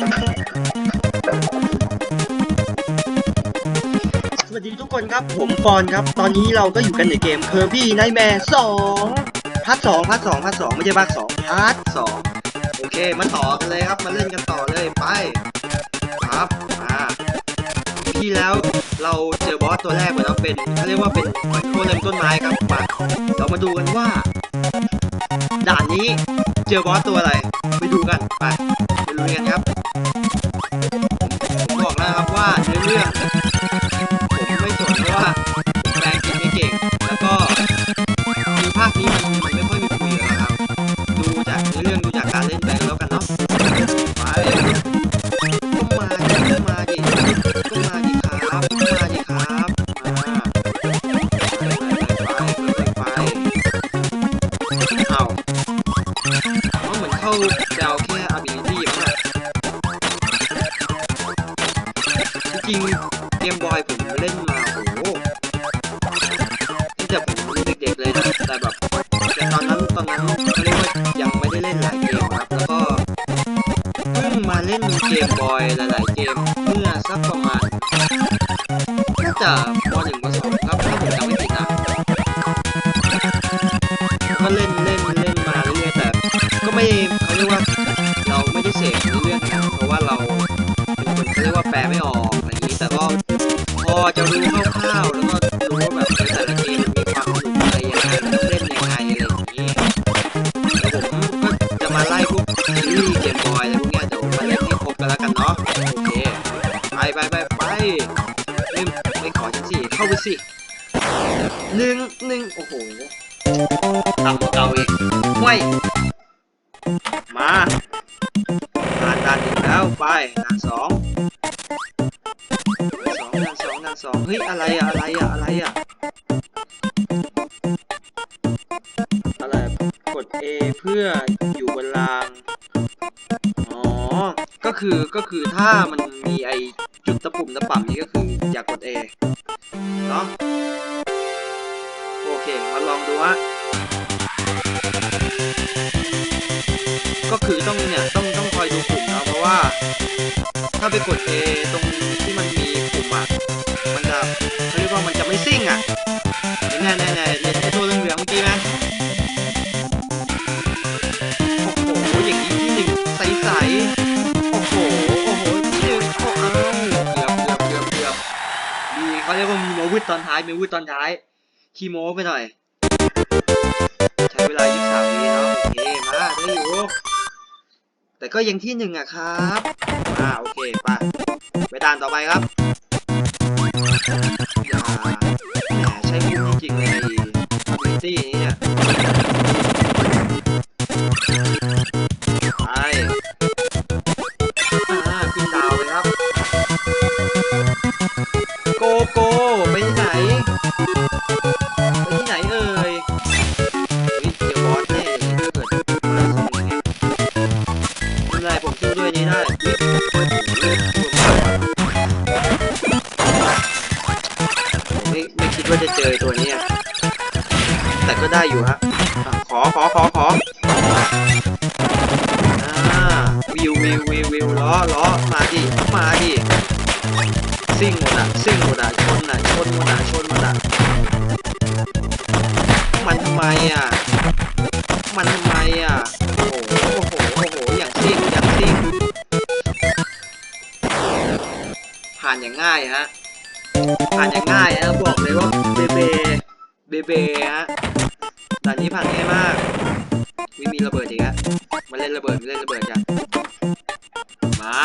สวัสดีทุกคนครับ ผมปอนครับ ตอนนี้เราก็อยู่กันในเกม Kirby Nightmare 2พาร์ท2พาร์ท2พาร์ท2ไม่ใช่ภาค2พาร์ท2โอเค มาต่อกันเลยครับ มาเล่นกันต่อเลย ไป ครับ อ่าที่แล้วเราเจอบอสตัวแรกไปแล้วเป็นเขาเรียกว่าเป็นโคเรมต้นไม้ครับมาเรามาดูกันว่า ด่านนี้เจอบอสตัวอะไร ไปดูกัน ไป ไปดูกันครับ ว่า สิเข้าไปสิหนึ่งหนึ่งโอ้โหต่ำกว่าเก่าอีกไม่มาด่านด่านหนึ่งแล้วไปด่านสองด่านสองด่านสองด่านสองเฮ้ยอะไรอะอะไรอะอะไรอะอะไรกด A เพื่ออยู่บนราง อ๋อ ก็คือก็คือถ้ามันมีไอ จุดตะปุ่มตะป่ำนี้ก็คืออยากกด A เนาะโอเค มาลองดูฮะก็คือต้องเนี่ยต้องต้องคอยดูปุ่มนะเพราะว่า ถ้าไปกด A ตรงที่มันมีปุ่มอะมันจะเขาเรียกว่ามันจะไม่ซิ่งอะ ว่ามีโมวืดตอนท้าย มีวืดตอนท้าย คีโมไปหน่อย ใช้เวลา 23วิเนาะโอเคมาได้อยู่ แต่ก็ยังที่หนึ่งอะครับอ่าโอเคไปไปด่านต่อไปครับอย่าใช้คุ้มจริงๆเลยคอมมิตี้นี้เนี่ย ขอขอขอขอวิววิววิววิวล้อล้อมาดิมาดิซิ่งหมดอะซิ่งหมดอะชนอะชนหมดอะชนหมดอะมันทำไมอะมันทำไมอะโอ้โหโอ้โหโอ้โหอย่างซิ่งอย่างซิ่งผ่านอย่างง่ายฮะผ่านอย่างง่ายนะบอกเลยว่าเบเบเบเบฮะ ด่านนี้ผ่านง่ายมากวิมีระเบิดอีกฮะมาเล่นระเบิดมาเล่นระเบิดกันมา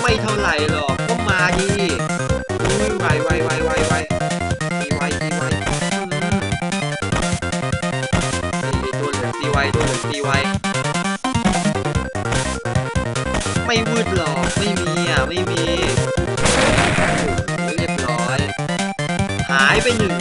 ไม่เท่าไหร่หรอกก็มาดีอุ้ยไวไวไวไวไวตีไวตีไวอืมไอ้ตัวเหลืองตีไวตัวเหลืองตีไวไม่วืดหรอกไม่มีอะไม่มีเรียบร้อย หายไปหนึ่ง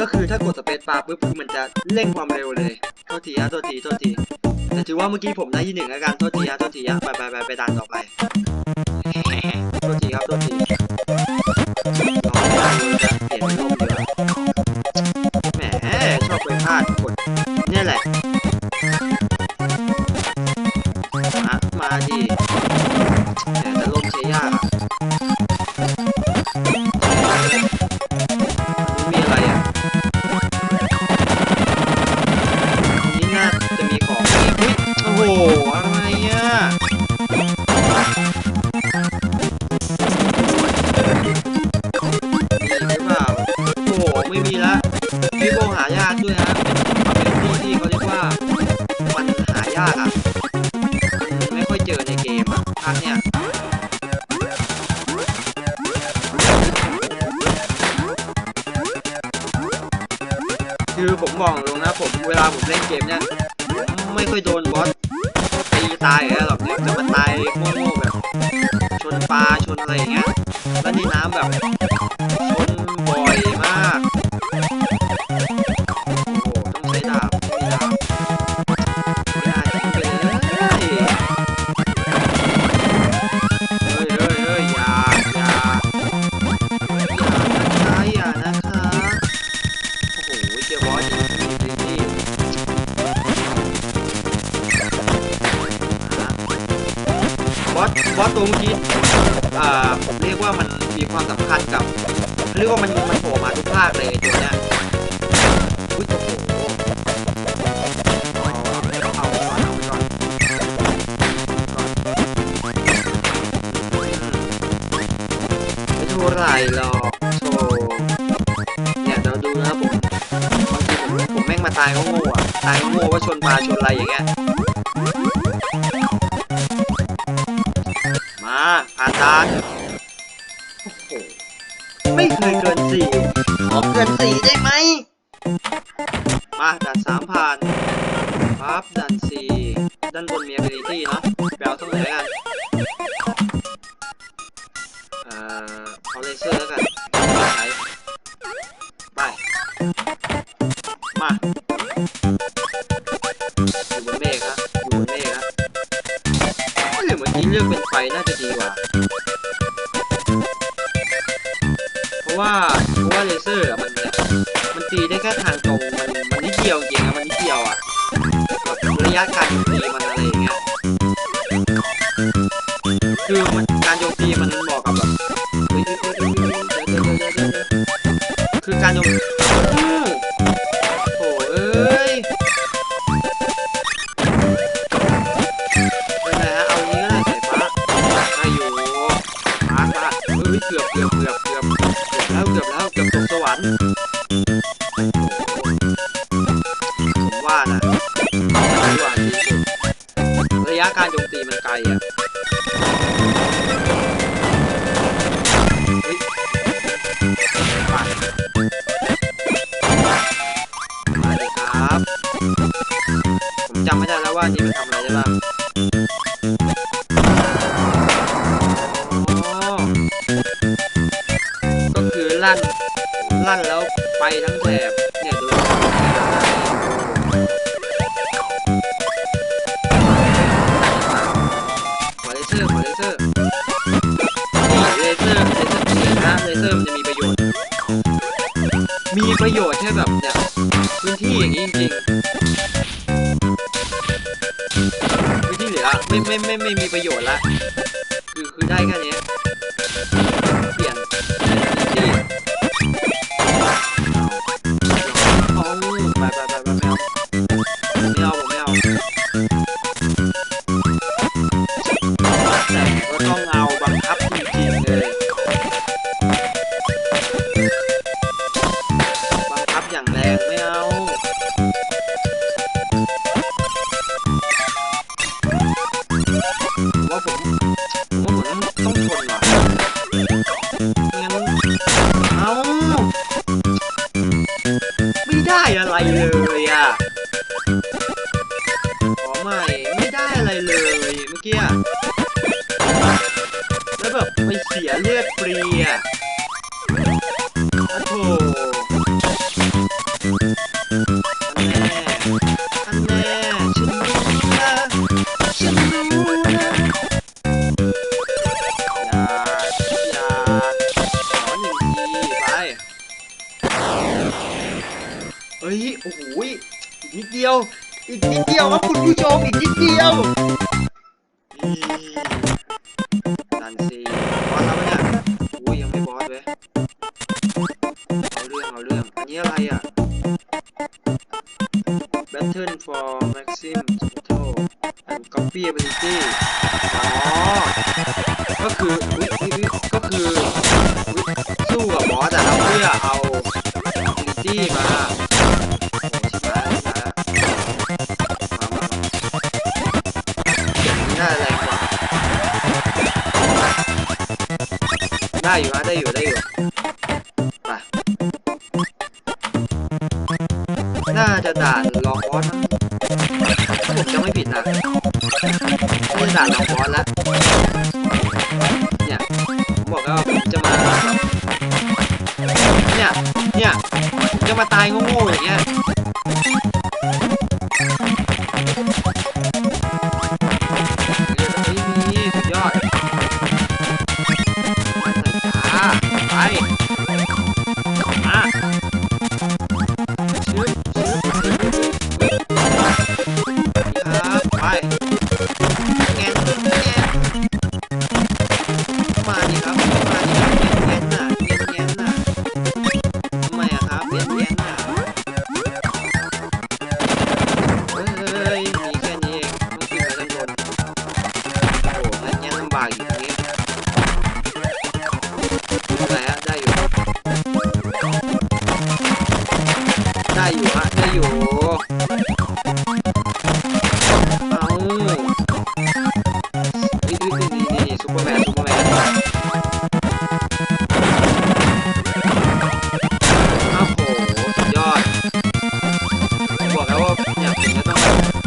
ก็คือถ้ากดสเปซบาร์ปุ๊บคือมันจะเร่งความเร็วเลยโทษทีฮะโทษทีโทษทีแต่ถือว่าเมื่อกี้ผมได้ที่หนึ่งแล้วกันโทษทีฮะโทษทีฮะไปไปไปไปด่านต่อไปโทษทีครับโทษที ผมบอกลงนะผมเวลาผมเล่นเกมเนี่ยไม่ค่อยโดนบอสตีตายอะไรหรอกเนี่ยจะมาตายโง่ๆแบบ ชนปลาชนอะไรอย่างเงี้ยแล้วนี่น้ำแบบชน หรหรอกโธ่เนี่ยเดี๋ยวดูนะครับผมบางทีผมผมแม่งมาตายก็โง่อะตายก็โง่ว่าชนปลาชนอะไรอย่างเงี้ย มาผ่านด่านโอ้โหไม่เคยเกินสี่ขอเกินสี่ได้ไหม มาด่านสามผ่านปั๊บด่านสี่ด้านบนมี ability เนาะแปลตรงไหนแล้วกัน ตีได้แค่ทางตรงมันมันนิดเดียวจริงอะมันนิดเดียวอะระยะการโจมตีมันอะไรอย่างเงี้ยคือมันการโจมตีมันเหมาะกับแบบเดี๋ยวเดี๋ยวเดี๋ยวเดี๋ยวคือการโจมอื้โอ้เอ้ยเป็นไงฮะเอางี้ก็ได้สายฟ้าได้อยู่ฟ้าฟ้าเฮ้ยเกือบเกือบเกือบเกือบเกือบแล้วเกือบแล้วเกือบตกสวรรค์ ลั่น ลั่นแล้วไปทั้งแถบเนี่ยดูขอเลเซอร์ขอเลเซอร์นี่เลเซอร์เลเซอร์เห็นนะเลเซอร์มันจะมีประโยชน์ มีประโยชน์แค่แบบเนี่ยพื้นที่อย่างนี้จริงพื้นที่เหลือไม่ไม่ไม่ไม่มีประโยชน์ละ คือคือได้แค่นี้ เอ้ย โอ้โหอีกนิดเดียว อีกนิดเดียวครับคุณผู้ชม อีกนิดเดียวดันสิบอสแล้วเนี่ยโอ้ยยังไม่บอสเลยเอาเรื่อง เอาเรื่อง อันนี้อะไรอะ Battle for Maxim Total and Copy Ability อ๋อ ก็คืออุ๊ยอุ๊ก็คืออุ๊สู้กับบอสแต่เราเพื่อเอา Ability มา ได้อยู่ฮะได้อยู่ได้อยู่ไป น่าจะด่านลองบอสผมจะไม่ผิดนะน่าจะด่านลองบอสแล้วเนี่ยผมบอกแล้วผมจะมาเนี่ยเนี่ยจะมาตายงงๆอย่างเงี้ย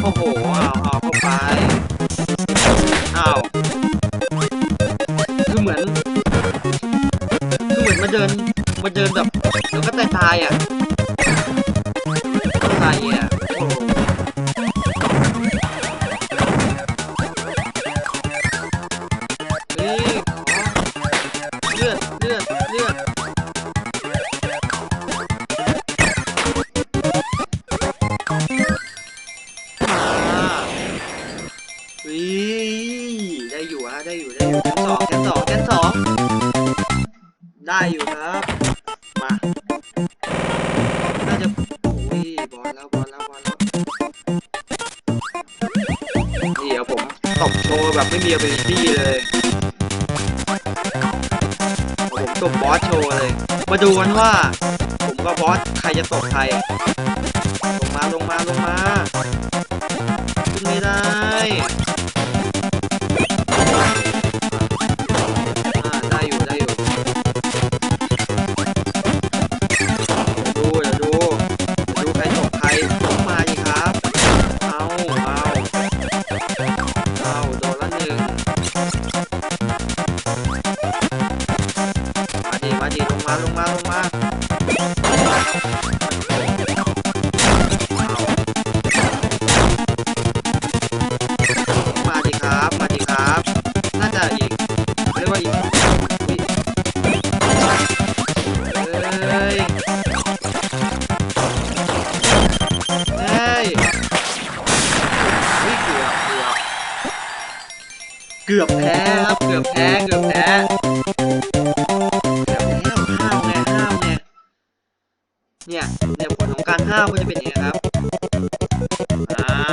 โอ้โหเอาเอาเข้าไปเอาคือเหมือน คือเหมือนมาเดินมาเดินแบบเดี๋ยวก็ตายตายอะ ว่า ผมก็บอส ใครจะตกใคร ลงมาลงมาลงมา มาดิลงมาลงมาลงมามาดิครับมาดิครับน่าจะอีกเรียกว่าอีกเฮ้ยเฮ้ยเกือบเกือบแพ้ครับเกือบแพ้เกือบแพ้ ราคาข้าวก็จะเป็นยังไงครับ อ่า